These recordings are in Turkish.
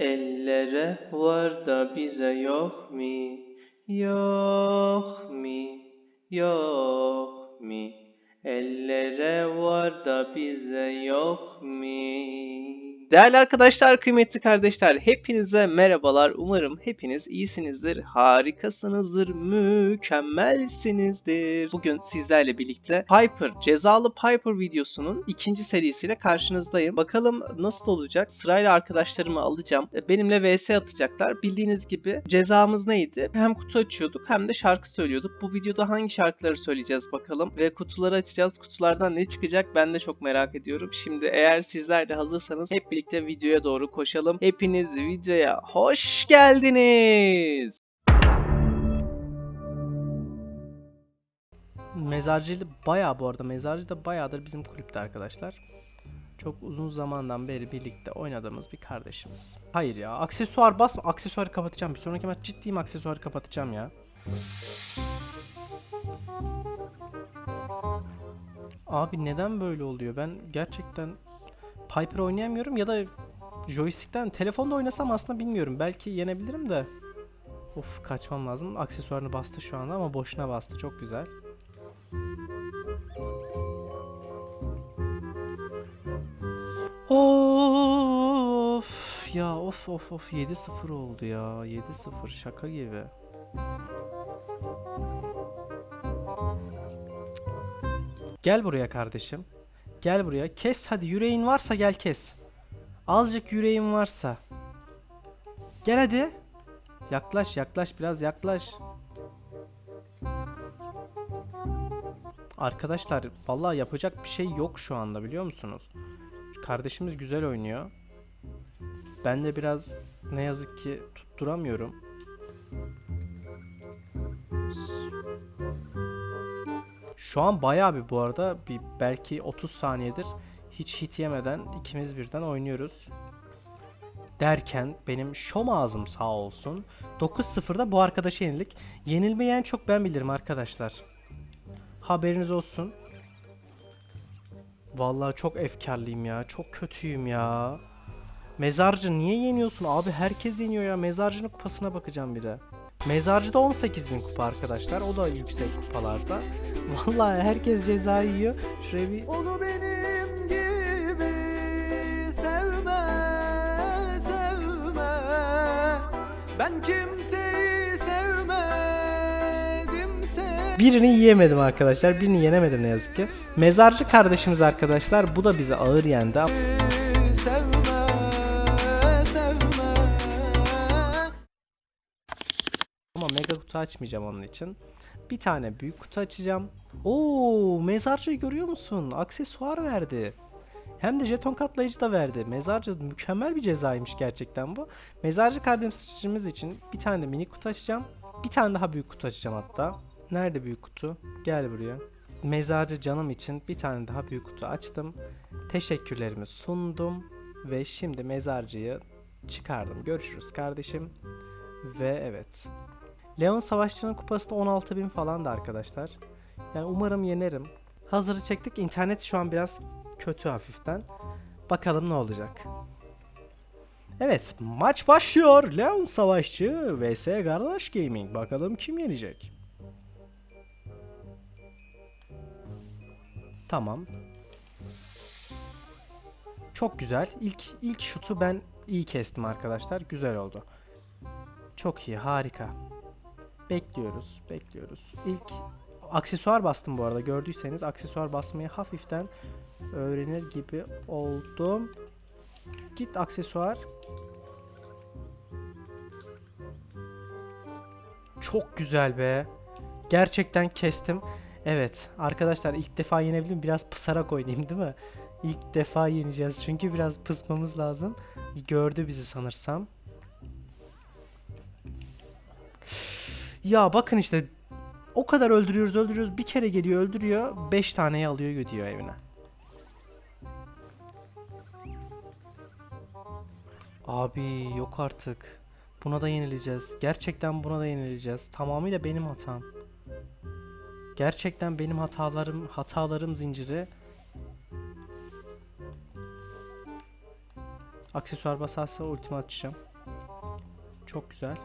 Ellere var da bize yok mi? Yok mi? Yok mi? Ellere var da bize yok mi? Değerli arkadaşlar, kıymetli kardeşler, hepinize merhabalar. Umarım hepiniz iyisinizdir, harikasınızdır, mükemmelsinizdir. Bugün sizlerle birlikte Piper, cezalı Piper videosunun ikinci serisiyle karşınızdayım. Bakalım nasıl olacak? Sırayla arkadaşlarımı alacağım. E, Benimle vs atacaklar. Bildiğiniz gibi cezamız neydi? Hem kutu açıyorduk hem de şarkı söylüyorduk. Bu videoda hangi şarkıları söyleyeceğiz bakalım. Ve kutuları açacağız. Kutulardan ne çıkacak ben de çok merak ediyorum. Şimdi eğer sizler de hazırsanız hep birlikte videoya doğru koşalım. Hepiniz videoya hoş geldiniz. Mezarcı bayağı bu arada mezarcı da bayağıdır bizim kulüpte arkadaşlar. Çok uzun zamandan beri birlikte oynadığımız bir kardeşimiz. Hayır ya aksesuar basma. Aksesuarı kapatacağım. Bir sonraki maç ciddiyim aksesuarı kapatacağım ya. Abi neden böyle oluyor? Ben gerçekten Piper oynayamıyorum ya da joystick'ten telefonda oynasam aslında bilmiyorum. Belki yenebilirim de. Of kaçmam lazım. Aksesuarını bastı şu anda ama boşuna bastı. Çok güzel. Of ya of of of 7-0 oldu ya 7-0 şaka gibi. Gel buraya kardeşim. Gel buraya. Kes hadi yüreğin varsa gel kes. Azıcık yüreğin varsa. Gel hadi. Yaklaş yaklaş biraz yaklaş. Arkadaşlar vallahi yapacak bir şey yok şu anda biliyor musunuz? Kardeşimiz güzel oynuyor. Ben de biraz ne yazık ki tutturamıyorum. Şu an bayağı bir bu arada bir belki 30 saniyedir hiç hit yemeden ikimiz birden oynuyoruz. Derken benim şom ağzım sağ olsun. 9-0'da bu arkadaşa yenilik. Yenilmeyi en çok ben bilirim arkadaşlar. Haberiniz olsun. Vallahi çok efkarlıyım ya. Çok kötüyüm ya. Mezarcı niye yeniyorsun? Abi herkes yeniyor ya. Mezarcının kupasına bakacağım bir de. Mezarcıda 18.000 kupa arkadaşlar. O da yüksek kupalarda. Vallahi herkes ceza yiyor. Şuraya bir... Onu benim gibi sevme, sevme. Ben kimseyi sevmedim, sevmedim. Birini yiyemedim arkadaşlar. Birini yenemedim ne yazık ki. Mezarcı kardeşimiz arkadaşlar. Bu da bizi ağır yendi. Kutu açmayacağım onun için. Bir tane büyük kutu açacağım. Oo, mezarcıyı görüyor musun? Aksesuar verdi. Hem de jeton katlayıcı da verdi. Mezarcı mükemmel bir cezaymış gerçekten bu. Mezarcı kardeşimiz için bir tane de mini kutu açacağım. Bir tane daha büyük kutu açacağım hatta. Nerede büyük kutu? Gel buraya. Mezarcı canım için bir tane daha büyük kutu açtım. Teşekkürlerimi sundum. Ve şimdi mezarcıyı çıkardım. Görüşürüz kardeşim. Ve evet. Leon Savaşçı'nın kupası da 16.000 falan da arkadaşlar. Yani umarım yenerim. Hazırı çektik. İnternet şu an biraz kötü hafiften. Bakalım ne olacak. Evet maç başlıyor. Leon Savaşçı vs Gardaş Gaming. Bakalım kim yenecek. Tamam. Çok güzel. İlk ilk şutu ben iyi kestim arkadaşlar. Güzel oldu. Çok iyi, harika. Bekliyoruz, bekliyoruz. İlk aksesuar bastım bu arada. Gördüyseniz aksesuar basmayı hafiften öğrenir gibi oldum. Git aksesuar. Çok güzel be. Gerçekten kestim. Evet arkadaşlar ilk defa yenebildim. Biraz pısarak oynayayım değil mi? İlk defa yeneceğiz çünkü biraz pısmamız lazım. Gördü bizi sanırsam. Ya bakın işte o kadar öldürüyoruz öldürüyoruz bir kere geliyor öldürüyor 5 taneyi alıyor gidiyor evine. Abi yok artık. Buna da yenileceğiz. Gerçekten buna da yenileceğiz. Tamamıyla benim hatam. Gerçekten benim hatalarım hatalarım zinciri. Aksesuar basarsa ultimi açacağım. Çok güzel.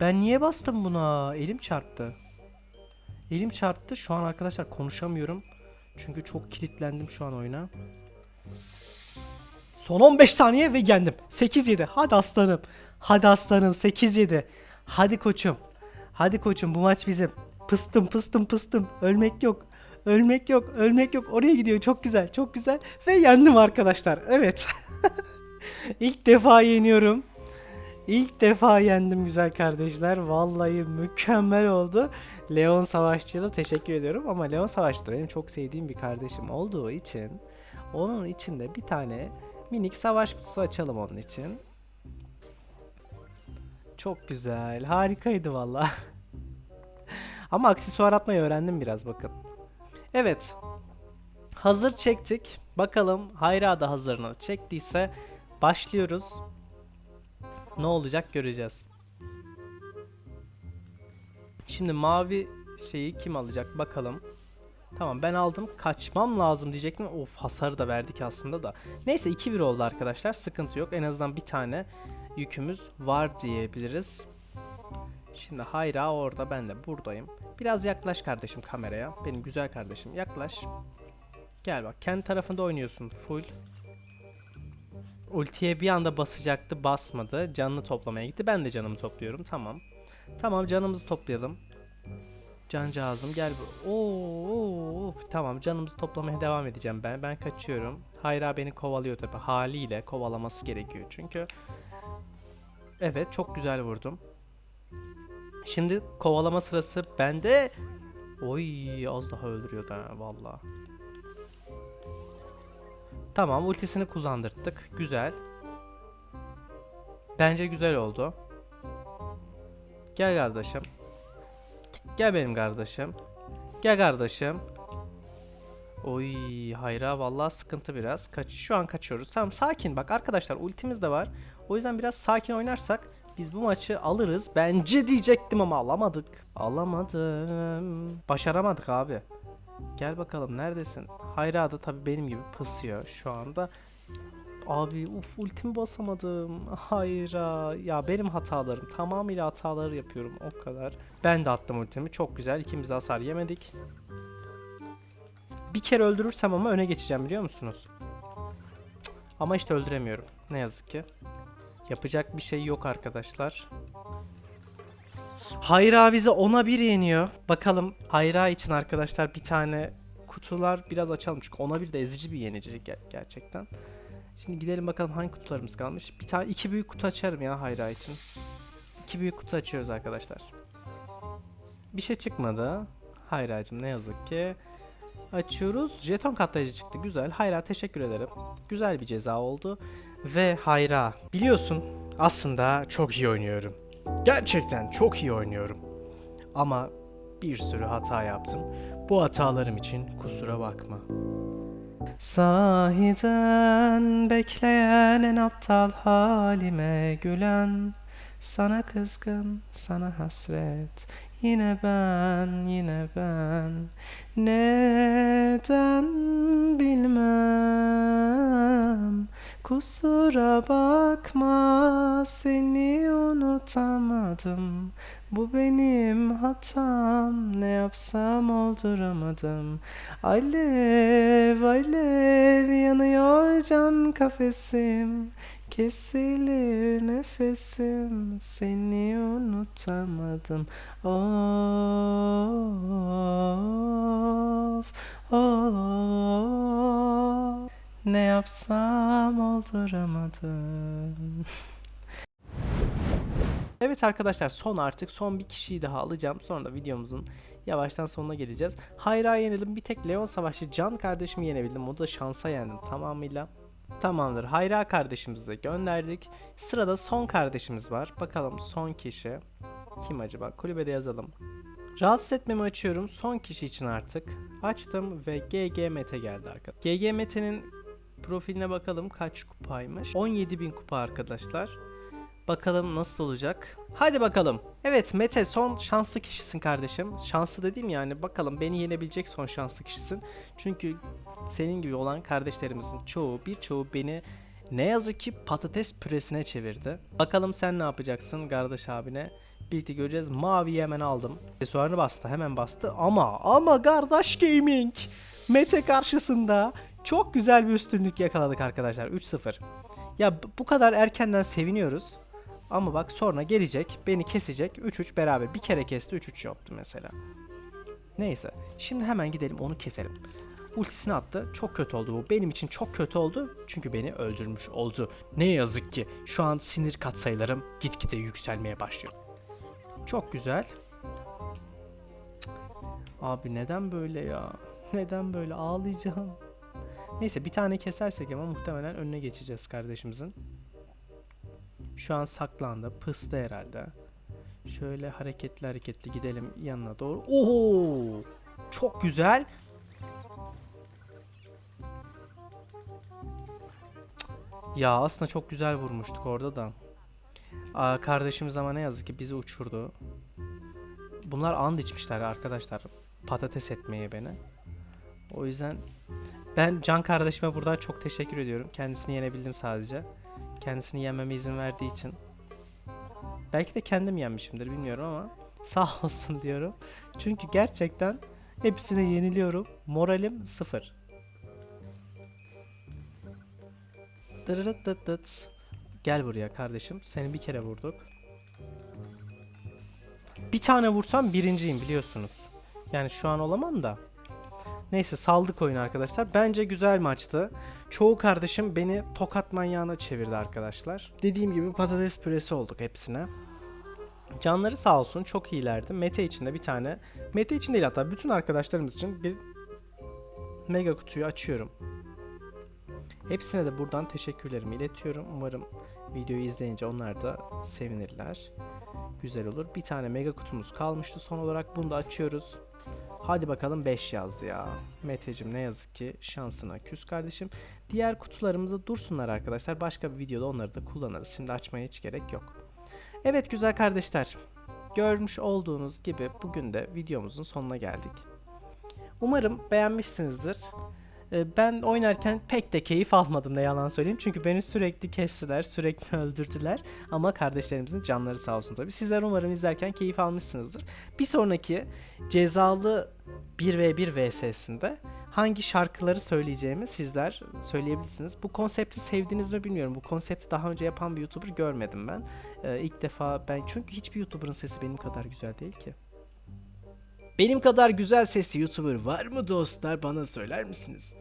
Ben niye bastım buna? Elim çarptı. Elim çarptı. Şu an arkadaşlar konuşamıyorum. Çünkü çok kilitlendim şu an oyuna. Son 15 saniye ve yendim. 8-7. Hadi aslanım. Hadi aslanım. 8-7. Hadi koçum. Hadi koçum bu maç bizim. Pıstım pıstım pıstım. Ölmek yok. Ölmek yok. Ölmek yok. Oraya gidiyor. Çok güzel. Çok güzel. Ve yendim arkadaşlar. Evet. İlk defa yeniyorum. İlk defa yendim güzel kardeşler. Vallahi mükemmel oldu. Leon Savaşçı'ya da teşekkür ediyorum. Ama Leon Savaşçı benim çok sevdiğim bir kardeşim olduğu için onun için de bir tane minik savaş kutusu açalım onun için. Çok güzel. Harikaydı valla. Ama aksesuar atmayı öğrendim biraz bakın. Evet. Hazır çektik. Bakalım Hayra da hazırını çektiyse başlıyoruz. Ne olacak göreceğiz. Şimdi mavi şeyi kim alacak bakalım. Tamam ben aldım. Kaçmam lazım diyecektim. Of hasarı da verdik aslında da. Neyse 2-1 oldu arkadaşlar. Sıkıntı yok. En azından bir tane yükümüz var diyebiliriz. Şimdi Hayra orada ben de buradayım. Biraz yaklaş kardeşim kameraya. Benim güzel kardeşim yaklaş. Gel bak kendi tarafında oynuyorsun full. Ultiye bir anda basacaktı basmadı. Canını toplamaya gitti. Ben de canımı topluyorum. Tamam. Tamam canımızı toplayalım. Cancağızım gel. bu- Oo, oo. Tamam canımızı toplamaya devam edeceğim ben. Ben kaçıyorum. Hayra beni kovalıyor tabi. Haliyle kovalaması gerekiyor çünkü. Evet çok güzel vurdum. Şimdi kovalama sırası bende. Oy az daha öldürüyordu ha valla. Tamam ultisini kullandırdık. Güzel. Bence güzel oldu. Gel kardeşim. Gel benim kardeşim. Gel kardeşim. Oy hayra vallahi sıkıntı biraz. Kaç şu an kaçıyoruz. Tamam sakin bak arkadaşlar ultimiz de var. O yüzden biraz sakin oynarsak biz bu maçı alırız. Bence diyecektim ama alamadık. Alamadım. Başaramadık abi. Gel bakalım neredesin? Hayra da tabii benim gibi pısıyor şu anda. Abi uf ultimi basamadım. Hayra. Ya benim hatalarım. Tamamıyla hataları yapıyorum o kadar. Ben de attım ultimi. Çok güzel. İkimiz de hasar yemedik. Bir kere öldürürsem ama öne geçeceğim biliyor musunuz? Ama işte öldüremiyorum. Ne yazık ki. Yapacak bir şey yok arkadaşlar. Hayra bizi ona bir yeniyor. Bakalım Hayra için arkadaşlar bir tane kutular biraz açalım çünkü ona bir de ezici bir yenici ger- gerçekten. Şimdi gidelim bakalım hangi kutularımız kalmış. Bir tane iki büyük kutu açarım ya Hayra için. İki büyük kutu açıyoruz arkadaşlar. Bir şey çıkmadı. Hayra'cığım ne yazık ki. Açıyoruz. Jeton katlayıcı çıktı. Güzel. Hayra teşekkür ederim. Güzel bir ceza oldu. Ve Hayra biliyorsun aslında çok iyi oynuyorum. Gerçekten çok iyi oynuyorum. Ama bir sürü hata yaptım. Bu hatalarım için kusura bakma. Sahiden bekleyen en aptal halime gülen Sana kızgın, sana hasret Yine ben, yine ben Neden bilmem Kusura bakma seni unutamadım. Bu benim hatam ne yapsam olduramadım. Alev alev yanıyor can kafesim. Kesilir nefesim seni unutamadım. Of of Ne yapsam olduramadım Evet arkadaşlar son artık son bir kişiyi daha alacağım. Sonra da videomuzun yavaştan sonuna geleceğiz. Hayra yenildim. Bir tek Leon Savaşçı Can kardeşimi yenebildim. O da şansa yendim tamamıyla. Tamamdır. Hayra kardeşimizi de gönderdik. Sırada son kardeşimiz var. Bakalım son kişi. Kim acaba? Kulübede yazalım. Rahatsız etmemi açıyorum. Son kişi için artık. Açtım ve GG Mete geldi arkadaşlar. GG Mete'nin profiline bakalım kaç kupaymış. 17.000 kupa arkadaşlar. Bakalım nasıl olacak. Hadi bakalım. Evet Mete son şanslı kişisin kardeşim. Şanslı dediğim yani bakalım beni yenebilecek son şanslı kişisin. Çünkü senin gibi olan kardeşlerimizin çoğu birçoğu beni ne yazık ki patates püresine çevirdi. Bakalım sen ne yapacaksın kardeş abine. Birlikte göreceğiz. Maviyi hemen aldım. Aksesuarını bastı hemen bastı ama ama kardeş gaming Mete karşısında çok güzel bir üstünlük yakaladık arkadaşlar 3-0. Ya bu kadar erkenden seviniyoruz. Ama bak sonra gelecek, beni kesecek. 3-3 beraber. Bir kere kesti, 3-3 yaptı mesela. Neyse. Şimdi hemen gidelim onu keselim. Ultisini attı. Çok kötü oldu bu. Benim için çok kötü oldu. Çünkü beni öldürmüş oldu. Ne yazık ki şu an sinir katsayılarım gitgide yükselmeye başlıyor. Çok güzel. Abi neden böyle ya? Neden böyle? Ağlayacağım. Neyse bir tane kesersek ama muhtemelen önüne geçeceğiz kardeşimizin. Şu an saklandı. Pıstı herhalde. Şöyle hareketli hareketli gidelim yanına doğru. Oho! Çok güzel. Ya aslında çok güzel vurmuştuk orada da. Aa, kardeşimiz ama ne yazık ki bizi uçurdu. Bunlar and içmişler arkadaşlar. Patates etmeye beni. O yüzden ben Can kardeşime buradan çok teşekkür ediyorum. Kendisini yenebildim sadece. Kendisini yenmeme izin verdiği için. Belki de kendim yenmişimdir bilmiyorum ama sağ olsun diyorum. Çünkü gerçekten hepsine yeniliyorum. Moralim sıfır. Dırırıt dıt dıt. Gel buraya kardeşim. Seni bir kere vurduk. Bir tane vursam birinciyim biliyorsunuz. Yani şu an olamam da. Neyse saldık oyunu arkadaşlar. Bence güzel maçtı. Çoğu kardeşim beni tokat manyağına çevirdi arkadaşlar. Dediğim gibi patates püresi olduk hepsine. Canları sağ olsun çok iyilerdi. Mete için de bir tane. Mete için değil hatta bütün arkadaşlarımız için bir mega kutuyu açıyorum. Hepsine de buradan teşekkürlerimi iletiyorum. Umarım videoyu izleyince onlar da sevinirler. Güzel olur. Bir tane mega kutumuz kalmıştı. Son olarak bunu da açıyoruz. Hadi bakalım 5 yazdı ya. Meteciğim ne yazık ki şansına küs kardeşim. Diğer kutularımızda dursunlar arkadaşlar. Başka bir videoda onları da kullanırız. Şimdi açmaya hiç gerek yok. Evet güzel kardeşler. Görmüş olduğunuz gibi bugün de videomuzun sonuna geldik. Umarım beğenmişsinizdir. Ee, Ben oynarken pek de keyif almadım ne yalan söyleyeyim. Çünkü beni sürekli kestiler, sürekli öldürdüler. Ama kardeşlerimizin canları sağ olsun tabii. Sizler umarım izlerken keyif almışsınızdır. Bir sonraki cezalı 1v1 vs'sinde hangi şarkıları söyleyeceğimi sizler söyleyebilirsiniz. Bu konsepti sevdiniz mi bilmiyorum. Bu konsepti daha önce yapan bir YouTuber görmedim ben. Ee, ilk defa ben çünkü hiçbir YouTuber'ın sesi benim kadar güzel değil ki. Benim kadar güzel sesli YouTuber var mı dostlar bana söyler misiniz?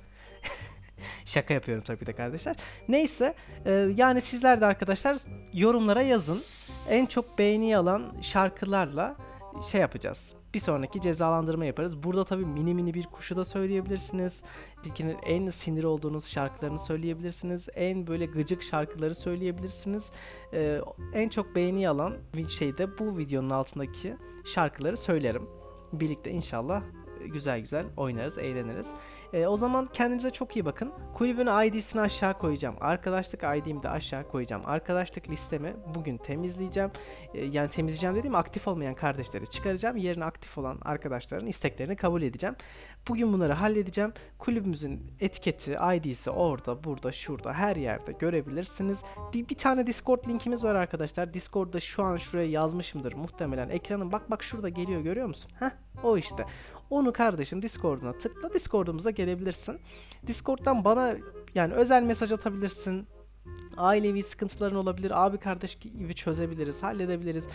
Şaka yapıyorum tabii de kardeşler. Neyse e, yani sizler de arkadaşlar yorumlara yazın. En çok beğeni alan şarkılarla şey yapacağız. Bir sonraki cezalandırma yaparız. Burada tabii mini mini bir kuşu da söyleyebilirsiniz. Tilkinin en sinir olduğunuz şarkılarını söyleyebilirsiniz. En böyle gıcık şarkıları söyleyebilirsiniz. E, en çok beğeni alan şeyde bu videonun altındaki şarkıları söylerim. Birlikte inşallah güzel güzel oynarız, eğleniriz. E, o zaman kendinize çok iyi bakın. Kulübün ID'sini aşağı koyacağım. Arkadaşlık ID'mi de aşağı koyacağım. Arkadaşlık listemi bugün temizleyeceğim. E, yani temizleyeceğim dediğim aktif olmayan kardeşleri çıkaracağım. Yerine aktif olan arkadaşların isteklerini kabul edeceğim. Bugün bunları halledeceğim. Kulübümüzün etiketi, ID'si orada, burada, şurada, her yerde görebilirsiniz. Bir tane Discord linkimiz var arkadaşlar. Discord'da şu an şuraya yazmışımdır muhtemelen. Ekranın bak bak şurada geliyor görüyor musun? Heh o işte. Onu kardeşim Discord'una tıkla. Discord'umuza gelebilirsin. Discord'dan bana yani özel mesaj atabilirsin. Ailevi sıkıntıların olabilir. Abi kardeş gibi çözebiliriz, halledebiliriz.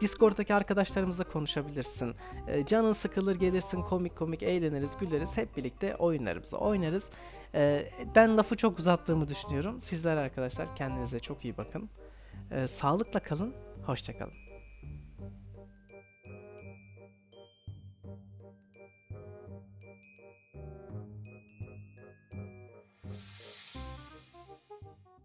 Discord'daki arkadaşlarımızla konuşabilirsin. Ee, canın sıkılır gelirsin komik komik eğleniriz, güleriz. Hep birlikte oyunlarımızı oynarız. Ee, ben lafı çok uzattığımı düşünüyorum. Sizler arkadaşlar kendinize çok iyi bakın. Ee, sağlıkla kalın, hoşçakalın.